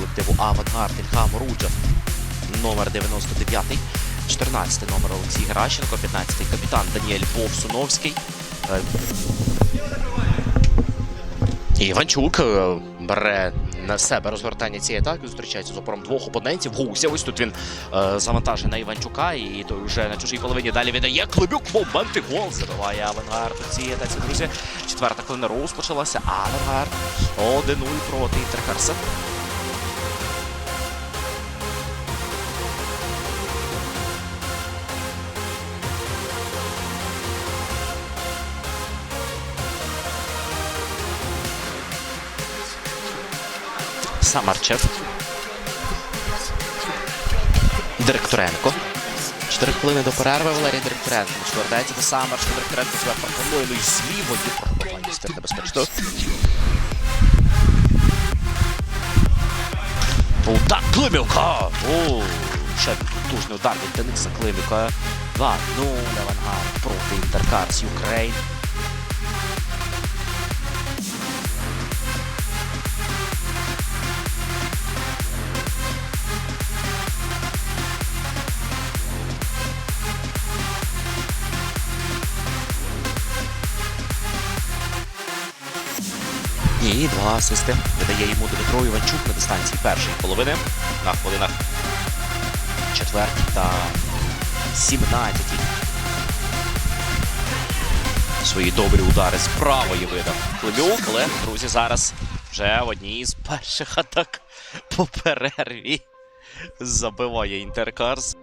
колективу Авангард Ільхам Руджев, номер 99, 14 номер Олексій Геращенко, 15 капітан Даніель Повсуновський. Е, Іванчук е, бере на себе розгортання цієї атаки, зустрічається з опором двох опонентів. Гуся, ось тут він е, завантажує на Іванчука, і той вже на чужій половині далі віддає Климюк. Момент і гол забиває Авангард у цій атаці, друзі. Четверта хвилина розпочалася. Авангард 1-0 проти Інтерхарса. Самарчев. Директоренко. Чотири хвилини до перерви Валерій Директоренко. Повертається до Самарчева. Директоренко себе пропонує. Ну і з лівої пробування тепер небезпечно. Удар Климівка! Ще потужний удар від Дениса Климівка. 2-0 авангард проти Інтеркарс Юкрейн. І два асисти видає йому Дмитро Іванчук на дистанції першої половини на хвилинах четвертій та сімнадцятій. Свої добрі удари з правої видав Климюк, але, друзі, зараз вже в одній з перших атак по перерві забиває Інтеркарс.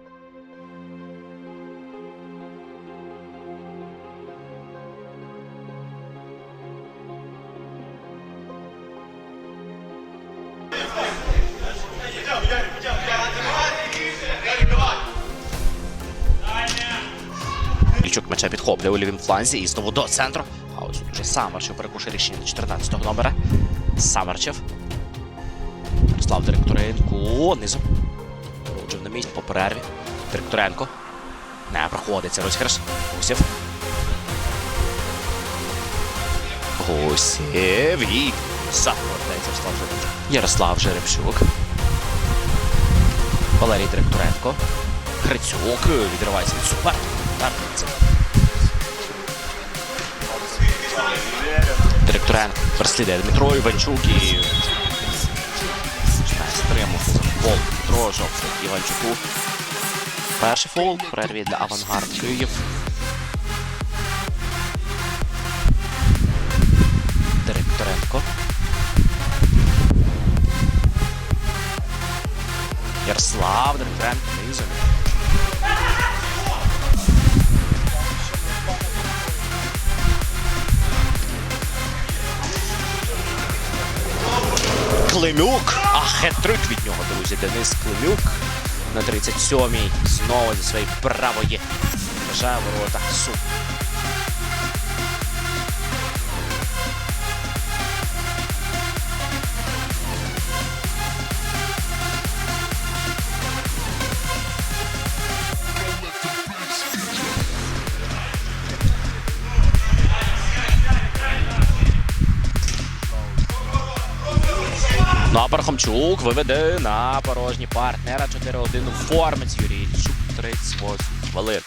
Ільчук м'яча підхоплює у лівім фланзі і знову до центру. А ось тут вже Самарчев перекушує рішення 14-го номера. Самарчев. Ярослав Директоренко. Низом. Роджев на місці по перерві. Директоренко. Не проходиться розіграш. Гусєв. Гусєв і захватається Ярослав Жеребчук. Ярослав Жеребчук. Валерій Директоренко. Грицюк відривається від суперника. Тректоренко. Переслідує Дмитро Іванчук і стримувати фол Дмитро Іванчуку. Перший фол перерві для Авангард Київ. Ярослав amazing. Климюк. А хет-трик від нього, друзі. Денис Климюк на 37-й. Знову зі своєї правої. Бажає ворота. Су. Ну а Пархомчук виведе на порожні партнера 4-1 формець Юрій Чук 38 хвилин.